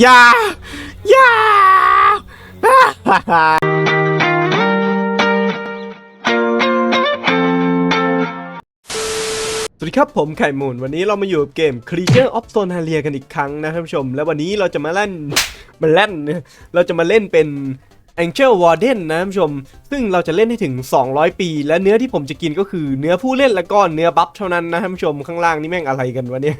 อย่า อย่าสวัสดีครับผมไข่มูนวันนี้เรามาอยู่กับเกม Creature of Sonalia กันอีกครั้งนะท่านผู้ชม และวันนี้เราจะมาเล่นมาเล่น เราจะมาเล่นเป็น Angel Warden นะท่านผู้ชม ซึ่งเราจะเล่นให้ถึง 200 ปี และเนื้อที่ผมจะกินก็คือเนื้อผู้เล่นและก็เนื้อบัฟเท่านั้นนะท่านผู้ชมข้างล่างนี่แม่งอะไรกันวะเนี่ย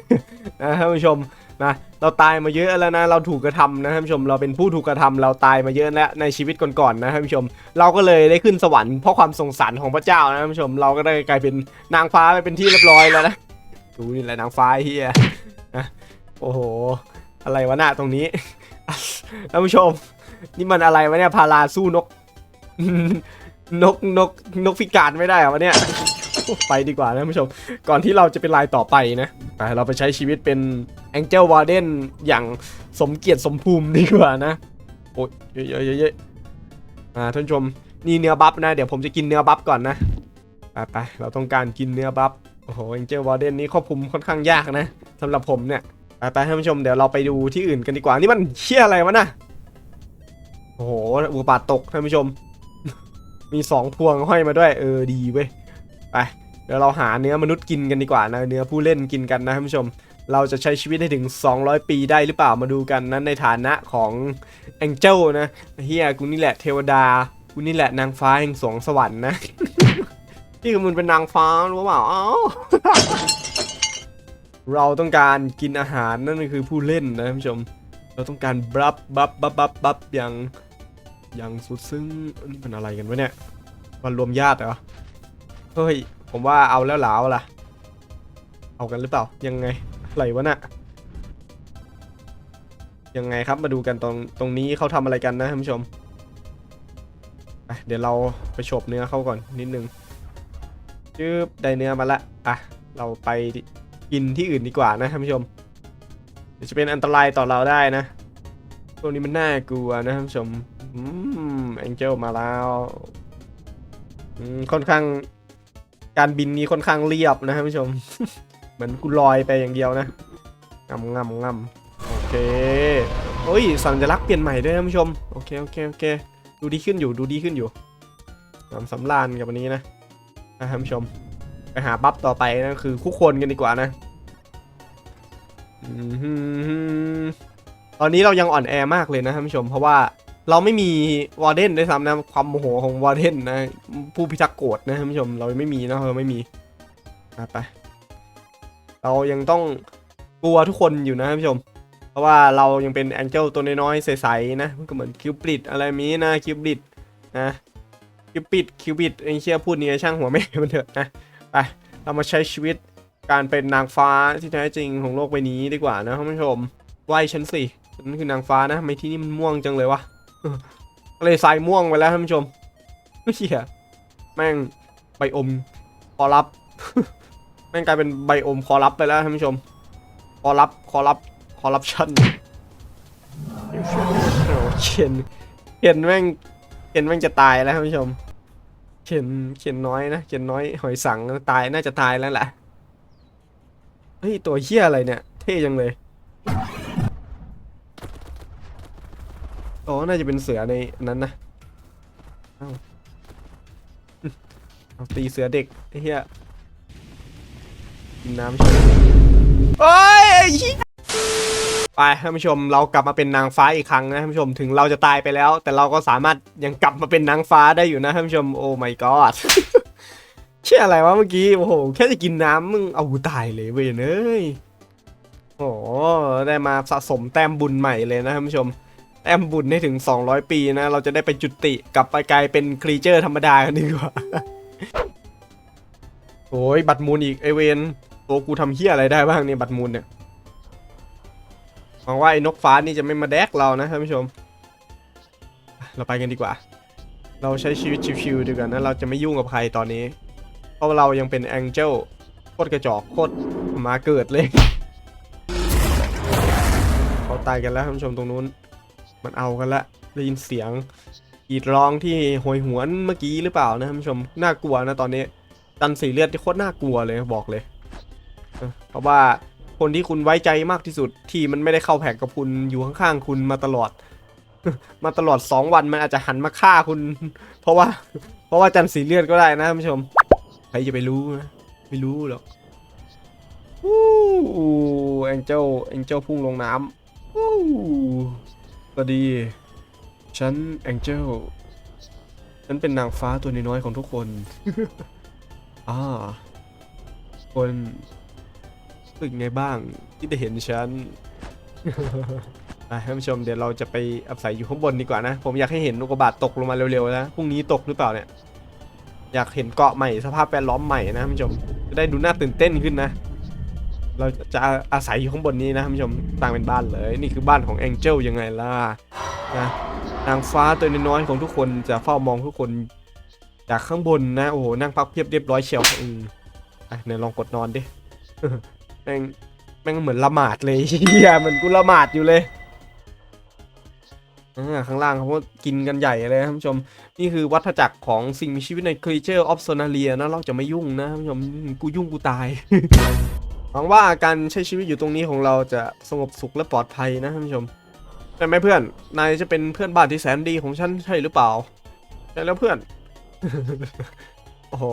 นะท่านผู้ชม นะเราตายมาเยอะแล้วนะ เราถูกกระทำนะท่านผู้ชม เราเป็นผู้ถูกกระทำเราตายมาเยอะแล้วในชีวิตก่อนๆนะท่านผู้ชม เราก็เลยได้ขึ้นสวรรค์เพราะความสงสารของพระเจ้านะท่านผู้ชม เราก็ได้กลายเป็นนางฟ้าไปเป็นที่เรียบร้อยแล้วนะดูนี่แหละนางฟ้าเฮียนะโอ้โห อะไรวะหน้าตรงนี้ท่านผู้ชม นี่มันอะไรวะเนี่ยพาราสู้นก นกนกนกพิการไม่ได้เหรอวะเนี่ย ไปดีกว่านะผู้ชม ก่อนที่เราจะเป็นลายต่อไปนะไปเราไปใช้ชีวิตเป็น Angel Warden อย่างสมเกียรติสมภูมิดีกว่านะ โอ้ยเยอะๆเยอะๆอ่าท่านชมนี่เนื้อบัฟนะ เดี๋ยวผมจะกินเนื้อบัฟก่อนนะไปไปเราต้องการกินเนื้อบัฟโอ้โห Angel Warden นี่ควบคุมค่อนข้างยากนะสำหรับผมเนี่ยไปไปท่านผู้ชมเดี๋ยวเราไปดูที่อื่นกันดีกว่านี่มันเชี่ยอะไรวะน่ะโอ้โหอุกกาบาตตกท่านผู้ชม มีสองพวงห้อยมาด้วย เออดีเว้ย ไปเดี๋ยวเราหาเนื้อมนุษย์กินกันดีกว่านะเนื้อผู้เล่นกินกันนะท่านผู้ชม เราจะใช้ชีวิตได้ถึง 200 ปีได้หรือเปล่ามาดูกันนั้นในฐานะของ Angel นะเฮียกูนี่แหละเทวดากูนี่แหละนางฟ้าแห่งสวงสวรรค์นะที่มึงเป็นนางฟ้ารู้เปล่าเอ้าเราต้องการกินอาหารนั่นคือผู้เล่นนะท่านผู้ชม เราต้องการบัฟบัฟบัฟบัฟบัฟอย่างอย่างสุดซึ้งนี่มันอะไรกันวะเนี่ยวันรวมญาติเหรอ เฮ้ย ผมว่าเอาแล้วเหลาล่ะ เอากันหรือเปล่า ยังไงอะไรวะน่ะ ยังไงครับมาดูกันตรงตรงนี้เขาทำอะไรกันนะท่านผู้ชม เดี๋ยวเราไปฉบเนื้อเขาก่อนนิดนึงจืบได้เนื้อมาละอะ เราไปกินที่อื่นดีกว่านะท่านผู้ชมเดี๋ยวจะเป็นอันตรายต่อเราได้นะตัวนี้มันน่ากลัวนะท่านผู้ชมอืมแองเจลมาแล้วค่อนข้าง การบินนี้ค่อนข้างเรียบนะท่านผู้ชม เหมือนกูลอยไปอย่างเดียวนะงำงำงำโอเคโอ้ยสัญลักษณ์เปลี่ยนใหม่ด้วยท่านผู้ชมโอเคโอเคโอเคดูดีขึ้นอยู่ดูดีขึ้นอยู่สำสำรานกับวันนี้นะนะท่านผู้ชม ไปหาบัฟต่อไปนะคือคู่คนกันดีกว่านะอือหือตอนนี้เรายังอ่อนแอมากเลยนะท่านผู้ชม เพราะว่า เราไม่มีวอร์เดนด้วยซ้ำนะ ความโมโหของวอร์เดนนะ ผู้พิทักษ์โกรธนะท่านผู้ชมเราไม่มีนะเราไม่มีไปไปเรายังต้องกลัวทุกคนอยู่นะท่านผู้ชม เพราะว่าเรายังเป็นแองเจิลตัวน้อยๆใสๆนะก็เหมือนคิวปิดอะไรมีนะคิวปิดนะคิวปิดคิวปิดไอ้เชี่ยพูดเนี้ช่างหัวแม่มันเถอะนะไปเรามาใช้ชีวิตการเป็นนางฟ้าที่แท้จริงของโลกใบนี้ดีกว่านะท่านผู้ชมไหวฉันสิฉันคือนางฟ้านะไมที่นี่มันม่วงจังเลยวะ ทะเลทรายม่วงไปแล้วท่านผู้ชมเฮียแม่งไบอมคอรับ แม่งกลายเป็นไบอมคอรับไปแล้วท่านผู้ชม คอรับคอรับคอรับชั่นเขียนเขียนแม่งเขียนแม่งจะตายแล้วท่านผู้ชม เขียนเขียนน้อยนะเขียนน้อยหอยสังตายน่าจะตายแล้วแหละเฮ้ยตัวเหี้ยอะไรเนี่ย เท่จังเลย อ๋อ น่าจะเป็นเสือในนั้นนะเอ้าเอาตีเสือเด็กไอ้เหี้ยกินน้ำใช่โอ้ยไปท่านผู้ชมเรากลับมาเป็นนางฟ้าอีกครั้งนะท่านผู้ชมถึงเราจะตายไปแล้ว แต่เราก็สามารถยังกลับมาเป็นนางฟ้าได้อยู่นะท่านผู้ชมโอ้ my god เชื่ออะไรวะเมื่อกี้โอ้โหแค่จะกินน้ำมึงเอาตายเลยเว้ยเนยโอ้ได้มาสะสมแต้มบุญใหม่เลยนะท่านผู้ชม แต้มบุญให้ถึง 200 ปีนะ เราจะได้ไปจุติกลับไปกลายเป็นครีเจอร์ธรรมดากันดีกว่า โอ้ย บัตรมูลอีกไอเวนตัวกูทำเฮี้ยอะไรได้บ้างเนี่ย บัตรมูลเนี่ยหวังว่าไอ้นกฟ้านี่จะไม่มาแดกเรานะท่านผู้ชม เราไปกันดีกว่า เราใช้ชีวิตชิวๆดีกว่านะ เราจะไม่ยุ่งกับใครตอนนี้ เพราะเรายังเป็นแองเจิลโคตรกระจอกโคตรมาเกิดเลย เขาตายกันแล้วท่านผู้ชมตรงนู้น มันเอากันละได้ยินเสียงกรีดร้องที่โหยหวนเมื่อกี้หรือเปล่านะท่านผู้ชมน่ากลัวนะตอนนี้จันสีเลือดที่โคตรน่ากลัวเลยบอกเลย เพราะว่าคนที่คุณไว้ใจมากที่สุดที่มันไม่ได้เข้าแผกกับคุณอยู่ข้างๆคุณมาตลอด มาตลอด 2 วันมันอาจจะหันมาฆ่าคุณ เพราะว่า เพราะว่าจันทร์สีเลือดก็ได้นะท่านผู้ชมใครจะไปรู้นะไม่รู้หรอกอู้แองเจิลแองเจิลพุ่งลงน้ำอู้ สวัสดี ฉันแองเจิลฉันเป็นนางฟ้าตัวน้อยๆของทุกคน อ่า คนรู้สึกไงบ้างที่ได้เห็นฉันอะท่านผู้ชมเดี๋ยวเราจะไปอาศัยอยู่ข้างบนดีกว่านะ ผมอยากให้เห็นอุกกาบาตตกลงมาเร็วๆนะพรุ่งนี้ตกหรือเปล่าเนี่ย อยากเห็นเกาะใหม่สภาพแวดล้อมใหม่นะท่านผู้ชมจะได้ดูน่าตื่นเต้นขึ้นนะ เราจะอาศัยอยู่ข้างบนนี้นะท่านผู้ชมต่างเป็นบ้านเลย นี่คือบ้านของแองเจิลยังไงล่ะนะนางฟ้าตัวน้อยของทุกคนจะเฝ้ามองทุกคนจากข้างบนนะโอ้โหนั่งพักเพียบเรียบร้อยเชียวอืมอะเนี่ยลองกดนอนดิแม่งแม่งเหมือนละหมาดเลยเฮียเหมือนกูละหมาดอยู่เลยข้างล่างเขาก็กินกันใหญ่เลยท่านผู้ชม นี่คือวัฏจักรของสิ่งมีชีวิตใน Creature of Sonalia นะเราจะไม่ยุ่งนะท่านผู้ชม กูยุ่งกูตาย หวังว่าการใช้ชีวิตอยู่ตรงนี้ของเราจะสงบสุขและปลอดภัยนะท่านผู้ชมใช่ไหมเพื่อน นายจะเป็นเพื่อนบ้านที่แสนดีของฉันใช่หรือเปล่าใช่แล้วเพื่อน โอ้โห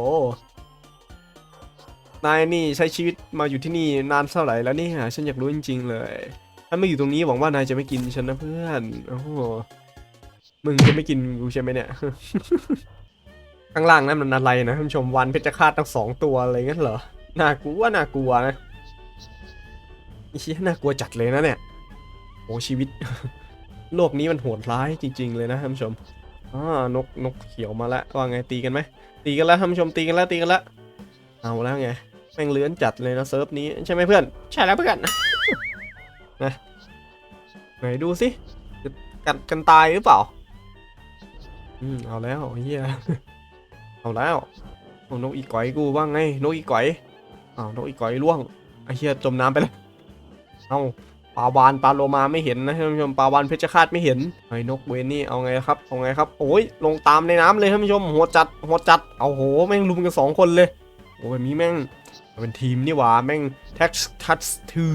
นายนี่ใช้ชีวิตมาอยู่ที่นี่นานเท่าไหร่แล้วนี่ยฉันอยากรู้จริง ๆ เลยถ้าไม่อยู่ตรงนี้หวังว่านายจะไม่กินฉันนะเพื่อน โอ้โห มึงจะไม่กินกูใช่ไหมเนี่ย ข้างล่างนั่นมันอะไรนะท่านผู้ชมวันเพชรฆาตตั้งสองตัวอะไรงั้นเหรอ น่ากลัวน่ากลัวนะ เชี่ยน่ากลัวจัดเลยนะเนี่ยโอ้ชีวิต โลกนี้มันโหดร้ายจริง ๆ เลยนะท่านผู้ชมอ่านกนกเขียวมาแล้วว่าไงตีกันไหมตีกันแล้วท่านผู้ชมตีกันแล้วตีกันแล้วเอาแล้วไงแม่งเลื้อนจัดเลยนะเซิร์ฟนี้ใช่ไหมเพื่อนใช่แล้วเพื่อนนะไหนดูสิจะกัดกันตายหรือเปล่าอืมเอาแล้วเฮียเอาแล้วเอานกอีก๋อยกูว่าไงนกอีก๋อยอ้าวนกอีก๋อยล่วงไอเฮียจมน้ำไปแล้ว เอาปลาวานปลาโลมาไม่เห็นนะท่านผู้ชมปลาวานเพชรฆาตไม่เห็นไอ้นกเวนนี่เอาไงครับเอาไงครับโอ้ยลงตามในน้ำเลยท่านผู้ชมหัวจัดหัวจัดเอาโหแม่งลุมกันสองคนเลยโอ้แบบนี้แม่งเป็นทีมนี่หว่าแม่งแท็กทัชทู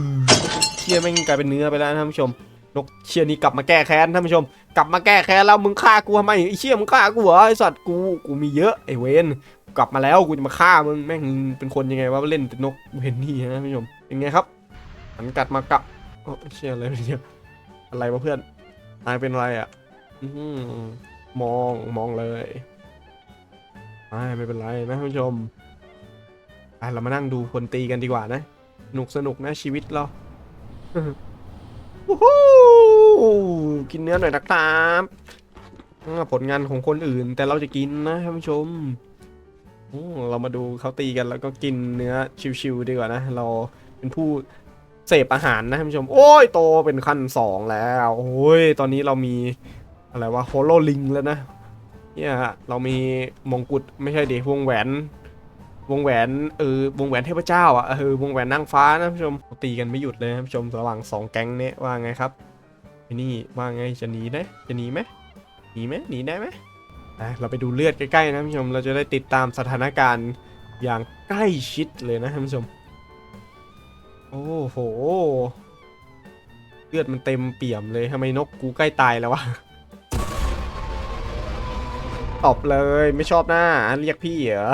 เชี่ยแม่งกลายเป็นเนื้อไปแล้วท่านผู้ชมนกเชี่ยนี่กลับมาแก้แค้นท่านผู้ชม กลับมาแก้แค้นแล้วมึงฆ่ากูทำไมไอ้เชี่ยมึงฆ่ากูเหรอไอ้สัตว์กูกูมีเยอะไอ้เวนกลับมาแล้วกูจะมาฆ่ามึงแม่งเป็นคนยังไงวะเล่นแต่นกเวนนี่นะท่านผู้ชมเป็นไงครับ หันกัดมากับโอ้เชี่ยอะไรเนี่ยอะไรวะเพื่อนนายเป็นอะไรอะอื้อหือมองมองเลยไม่ไม่เป็นไรนะท่านผู้ชมไปเรามานั่งดูคนตีกันดีกว่านะสนุกสนุกนะชีวิตเราวู้ฮู้กินเนื้อหน่อยนะครับอ่าผลงานของคนอื่น แต่เราจะกินนะท่านผู้ชมอืมเรามาดูเขาตีกันแล้วก็กินเนื้อชิวๆดีกว่านะ เราเป็นผู้ เสพอาหารนะท่านผู้ชม โอ้ยโตเป็นขั้นสองแล้ว โอ้ย ตอนนี้เรามีอะไรวะโฮโลลิงแล้วนะ เนี่ยเรามีมงกุฎไม่ใช่ดิวงแหวน วงแหวนเออวงแหวนเทพเจ้าอะเออวงแหวนนางฟ้านะท่านผู้ชมตีกันไม่หยุดเลยท่านผู้ชมระหว่างสองแก๊งเนี้ยว่าไงครับไอ้นี่ว่าไงจะหนีนะจะหนีไหมหนีไหมหนีได้ไหมอะเราไปดูเลือดใกล้ๆนะท่านผู้ชมเราจะได้ติดตามสถานการณ์อย่างใกล้ชิดเลยนะท่านผู้ชม โอ้โห เลือดมันเต็มเปี่ยมเลยทำไมนกกูใกล้ตายแล้ววะตบเลยไม่ชอบหน้า เรียกพี่เหรอ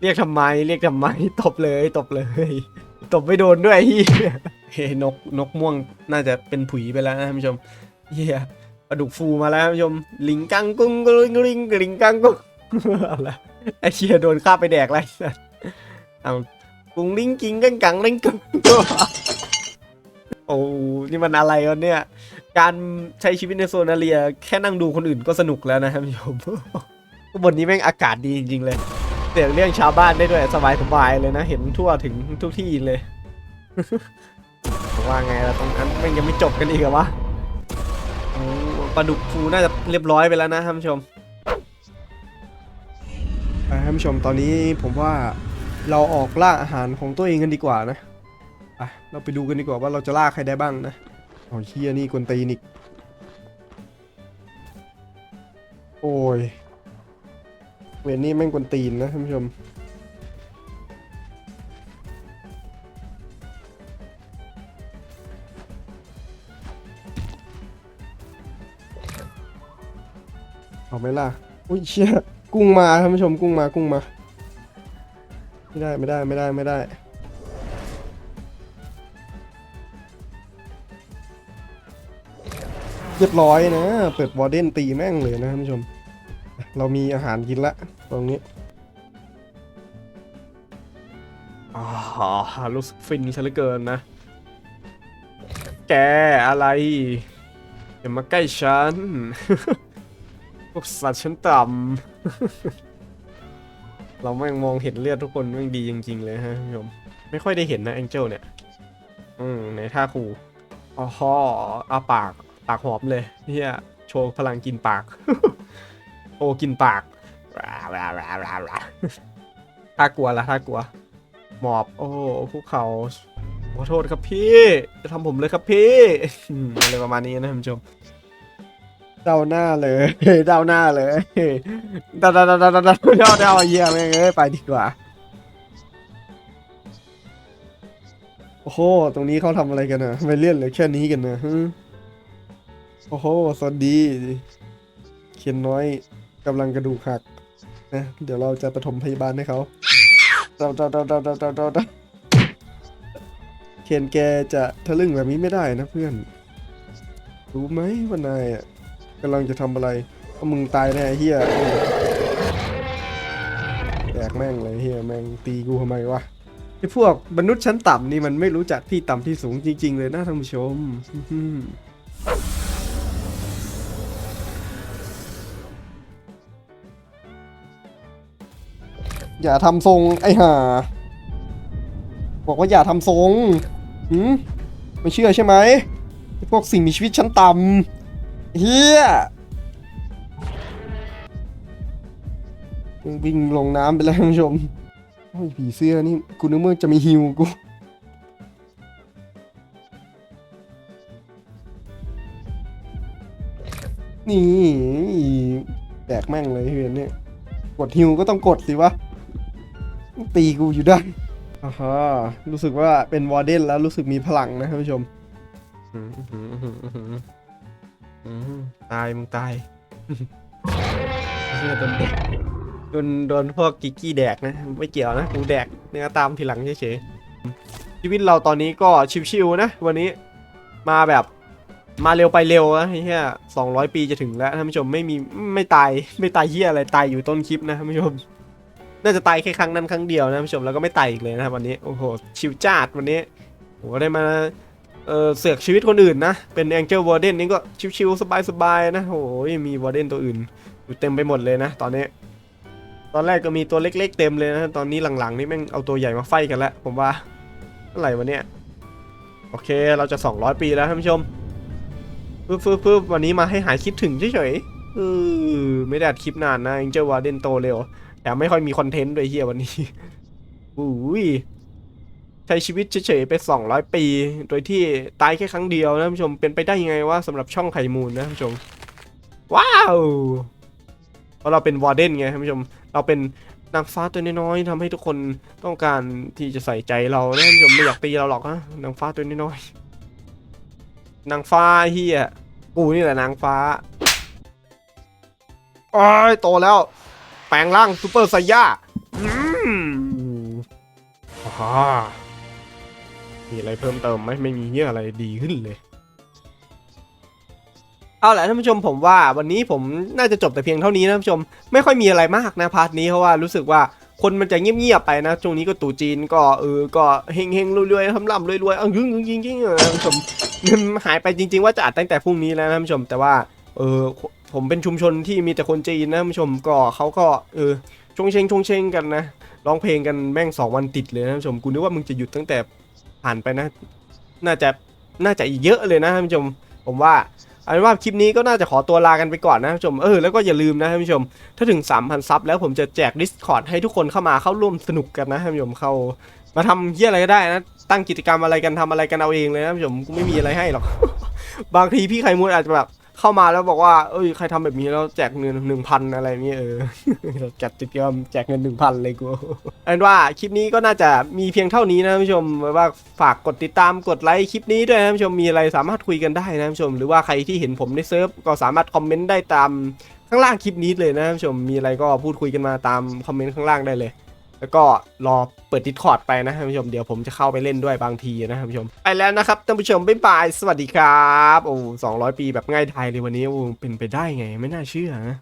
เรียกทำไม เรียกทำไม ตบเลยตบเลย ตบไม่โดนด้วยเฮียเฮ้ยนกนกม่วงน่าจะเป็นผุยไปแล้วนะท่านผู้ชมเฮียปลาดุกฟูมาแล้วท่านผู้ชมลิงกังกุ้งกลิงกลิงกลิงกังกุ้งเอาละไอเชียโดนฆ่าไปแดกไรสัสเอา กุ้งลิงกิงกังกังลิงกังโอ้นี่มันอะไรวะเนี่ย การใช้ชีวิตในโซนาเรีย แค่นั่งดูคนอื่นก็สนุกแล้วนะท่านผู้ชมบนนี้แม่งอากาศดีจริงๆเลยเสียงเรื่องชาวบ้านได้ด้วยสบายๆเลยนะ เห็นทั่วถึงทุกที่เลยว่าไงล่ะตรงนั้นแม่งยังไม่จบกันอีกเหรอวะโอ้ปลาดุกฟูน่าจะเรียบร้อยไปแล้วนะท่านผู้ชมท่านผู้ชมตอนนี้ผมว่า เราออกล่าอาหารของตัวเองกันดีกว่านะไปเราไปดูกันดีกว่าว่าเราจะล่าใครได้บ้างนะโอ้ยเฮียนี่กวนตีนิกโอ้ยเวรนี่แม่งกวนตีนนะท่านผู้ชมเอาไหมล่ะ อุ้ยเชี่ยกุ้งมาท่านผู้ชมกุ้งมากุ้งมา ไม่ได้ไม่ได้ไม่ได้ไม่ได้ เรียบร้อยนะ เปิดวอร์เดนตีแม่งเลยนะท่านผู้ชม เรามีอาหารกินละตรงนี้อ่ารู้สึกฟินซะเหลือเกินนะ แกอะไร อย่ามาใกล้ฉัน พวกสัตว์ชั้นต่ำ เราแม่งมองเห็นเลือดทุกคนแม่งดีจริง ๆ เลยฮะผู้ชมไม่ค่อยได้เห็นนะแองเจิลเนี่ย อืมในท่าคูอ๋อฮออาปากปากหอมเลยเฮียโชว์พลังกินปาก โอ้กินปากถ้ากลัวละถ้ากลัว หมอบ โอ้ภูเขาขอโทษครับพี่ จะทำผมเลยครับพี่อืมอะไรประมาณนี้นะท่านผู้ชม เดาหน้าเลยเดาหน้าเลยเดาเดาเดาเดาเดาเดาเดาเดาเยี่ยมเอ้ยไปดีกว่า โอ้โห ตรงนี้เขาทำอะไรกันนะไมเลื่อนเหลือแค่นี้กันนะโอ้โห สวัสดี เขียนน้อยกำลังกระดูกหักนะเดี๋ยวเราจะปฐมพยาบาลให้เขาดาเดาเดาเดาเดาเดาเดาเดาเขียนแกจะทะลึ่งแบบนี้ไม่ได้นะเพื่อน รู้ไหมว่านายอะ กำลังจะทำอะไรก็มึงตายแน่เฮียแดกแม่งเลยเฮียแม่งตีกูทำไมวะไอ้พวกมนุษย์ชั้นต่ำนี่มันไม่รู้จักที่ต่ำที่สูงจริง ๆ เลยนะท่านผู้ชมอย่าทำทรงไอ้ห่า บอกว่าอย่าทำทรงหืมไม่เชื่อใช่ไหมไอ้พวกสิ่งมีชีวิตชั้นต่ำ เฮียวิ่งลงน้ำไปแล้วท่านผู้ชมโอ้ยผีเสื้อนี่กูนึกว่าจะมีฮิวกูนี่แตกแม่งเลยเฮียเนี่ยกดฮิวก็ต้องกดสิวะตีกูอยู่ได้อ่าฮะรู้สึกว่าเป็นวอร์เดนแล้วรู้สึกมีพลังนะท่านผู้ชม อืมตายมึงตายเชื่อโดนแดกโดนโดนพวกกิกกี้แดกนะ ไม่เกี่ยวนะกูแดกเนื้อตามทีหลังเฉยๆชีวิตเราตอนนี้ก็ชิวๆนะ วันนี้มาแบบมาเร็วไปเร็วนะเฮียสองร้อยปีจะถึงแล้วท่านผู้ชมไม่มีไม่ตายไม่ตายเฮียอะไรตายอยู่ต้นคลิปนะท่านผู้ชม น่าจะตายแค่ครั้งนั้นครั้งเดียวนะท่านผู้ชมแล้วก็ไม่ตายอีกเลยนะครับวันนี้โอ้โหชิวจ้าดวันนี้โอ้ได้มา เออเสือกชีวิตคนอื่นนะ เป็น Angel Warden นี่ก็ชิวๆสบายๆนะโอ้โหมี Warden ตัวอื่นอยู่เต็มไปหมดเลยนะ ตอนนี้ ตอนแรกก็มีตัวเล็ก ๆ เต็มเลยนะ ตอนนี้หลังๆ นี่แม่งเอาตัวใหญ่มาไฟกันแล้วผมว่าอะไรวะเนี่ยโอเคเราจะ 200 ปีแล้วท่านผู้ชมปึ๊บปึ๊บปึ๊บวันนี้มาให้หายคิดถึงเฉยๆเออไม่ได้อัดคลิปนานนะ Angel Warden โตเร็วแต่ไม่ค่อยมีคอนเทนต์ด้วยเฮียวันนี้อุ้ย ช้ชีวิตเฉยๆไป 200 ปี โดยที่ตายแค่ครั้งเดียวนะท่านผู้ชมเป็นไปได้ยังไงว่าสำหรับช่องไข่มูลนะท่านผู้ชม ว้าวเพราะเราเป็นวอร์เดนไงท่านผู้ชม เราเป็นนางฟ้าตัวน้อยๆทำให้ทุกคนต้องการที่จะใส่ใจเรานะท่านผู้ชมไม่อยากตีเราหรอกนะนางฟ้าตัวน้อยๆนางฟ้าเฮียกูนี่แหละนางฟ้าโอ้ยโตแล้ว แปลงร่างซูเปอร์ไซย่าอืมอ่า มีอะไรเพิ่มเติมไหมไม่มีเหี้ยอะไรดีขึ้นเลย เอาละท่านผู้ชมผมว่าวันนี้ผมน่าจะจบแต่เพียงเท่านี้นะท่านผู้ชมไม่ค่อยมีอะไรมากนะพาร์ทนี้เพราะว่ารู้สึกว่าคนมันจะเงียบๆไปนะช่วงนี้ก็ตู่จีนก็เออก็เฮงเฮงๆรวยๆทำร่ำรวยๆเอายิงยิงยิงยิงๆท่านผู้ชมเงินหายไปจริง ๆ ว่าจะอัดตั้งแต่พรุ่งนี้แล้วนะท่านผู้ชม แต่ว่าเออผมเป็นชุมชนที่มีแต่คนจีนนะท่านผู้ชมก็เขาก็เออชงเชงชงเชงกันนะร้องเพลงกันแม่งสองวันติดเลยนะท่านผู้ชมกูนึกว่ามึงจะหยุดตั้งแต่ ผ่านไปนะ น่าจะน่าจะอีกเยอะเลยนะท่านผู้ชม ผมว่าเอาเป็นว่าคลิปนี้ก็น่าจะขอตัวลากันไปก่อนนะท่านผู้ชมเออแล้วก็อย่าลืมนะท่านผู้ชม ถ้าถึง 3,000 ซับแล้วผมจะแจก Discord ให้ทุกคนเข้ามาเข้าร่วมสนุกกันนะท่านผู้ชมเข้ามาทำเยี่ยอะไรก็ได้นะ ตั้งกิจกรรมอะไรกันทำอะไรกันเอาเองเลยนะท่านผู้ชมกูไม่มีอะไรให้หรอก บางทีพี่ไข่มูลอาจจะแบบ เข้ามาแล้วบอกว่าเอ้ยใครทำแบบนี้แล้วแจกเงินหนึ่งพันอะไรเงี้ยเออจัดกิจกรรมแจกเงินหนึ่งพันเลยกูอันว่าคลิปนี้ก็น่าจะมีเพียงเท่านี้นะท่านผู้ชมว่าฝากกดติดตามกดไลค์คลิปนี้ด้วยนะท่านผู้ชมมีอะไรสามารถคุยกันได้นะท่านผู้ชม หรือว่าใครที่เห็นผมในเซิร์ฟก็สามารถคอมเมนต์ได้ตามข้างล่างคลิปนี้เลยนะท่านผู้ชมมีอะไรก็พูดคุยกันมาตามคอมเมนต์ข้างล่างได้เลย แล้วก็รอเปิด Discord ไปนะท่านผู้ชมเดี๋ยวผมจะเข้าไปเล่นด้วยบางทีนะท่านผู้ชมไปแล้วนะครับท่านผู้ชมบ๊ายบายสวัสดีครับโอ้สองร้อยปีแบบง่ายดายเลยวันนี้โอ้เป็นไปได้ไงไม่น่าเชื่อนะ